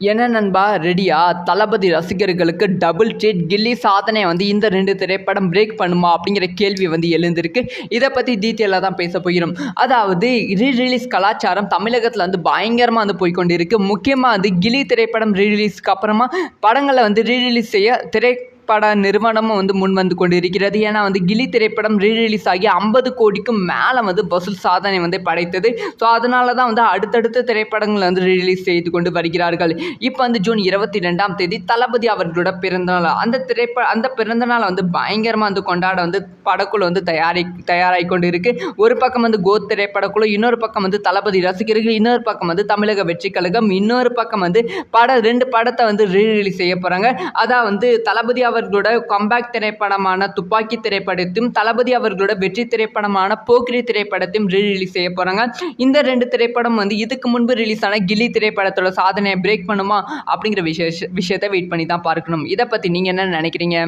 என்ன நண்பா ரெடியா தளபதி ரசிகர்களுக்கு டபுள் ட்ரீட் கில்லி சாதனை வந்து இந்த ரெண்டு திரைப்படம் பிரேக் பண்ணுமா அப்படிங்கிற கேள்வி வந்து எழுந்திருக்கு. இதை பற்றி டீட்டெயிலாக தான் பேச போகிறோம். அதாவது ரீ ரிலீஸ் கலாச்சாரம் தமிழகத்தில் வந்து பயங்கரமாக வந்து போய்க்கொண்டு முக்கியமாக வந்து கில்லி திரைப்படம் ரீ ரிலீஸ்க்கு அப்புறமா படங்களை வந்து ரீ ரிலீஸ் செய்ய திரை பட நிறுவனமும் வந்து முன் வந்து கொண்டு இருக்கிறது ஏன்னா வந்து கிலி திரைப்படம் ரீ ரிலீஸ் ஆகி ஐம்பது கோடிக்கும் மேலே வந்து வசூல் சாதனை வந்து படைத்தது. ஸோ அதனால தான் வந்து அடுத்தடுத்த திரைப்படங்களை வந்து ரிலீஸ் செய்து கொண்டு வருகிறார்கள். இப்போ வந்து ஜூன் இருபத்தி ரெண்டாம் தேதி தளபதி அவர்களோட பிறந்தநாள். அந்த திரைப்பட அந்த பிறந்தநாளை வந்து பயங்கரமாக வந்து கொண்டாட வந்து படக்குழு வந்து தயாரி தயாராகி கொண்டு இருக்கு ஒரு பக்கம் வந்து கோத் திரைப்படக்குழு இன்னொரு பக்கம் வந்து தளபதி ரசிகர்கள் இன்னொரு பக்கம் வந்து தமிழக வெற்றி கழகம் இன்னொரு பக்கம் வந்து பட ரெண்டு படத்தை வந்து ரீ ரிலீஸ் செய்ய போகிறாங்க அதான் வந்து தளபதி அவர்களோட கம்பேக் திரைப்படமான துப்பாக்கி திரைப்படத்தையும் தளபதி அவர்களோட வெற்றி திரைப்படமான போக்கிரி திரைப்படத்தையும் ரீரிலீஸ் செய்ய போகிறாங்க இந்த ரெண்டு திரைப்படம் வந்து இதுக்கு முன்பு ரிலீஸ் ஆன கில்லி திரைப்படத்தோட சாதனையை பிரேக் பண்ணுமா அப்படிங்கிற விஷய விஷயத்தை வெயிட் பண்ணி தான் பார்க்கணும். இதை பற்றி நீங்கள் என்ன நினைக்கிறீங்க?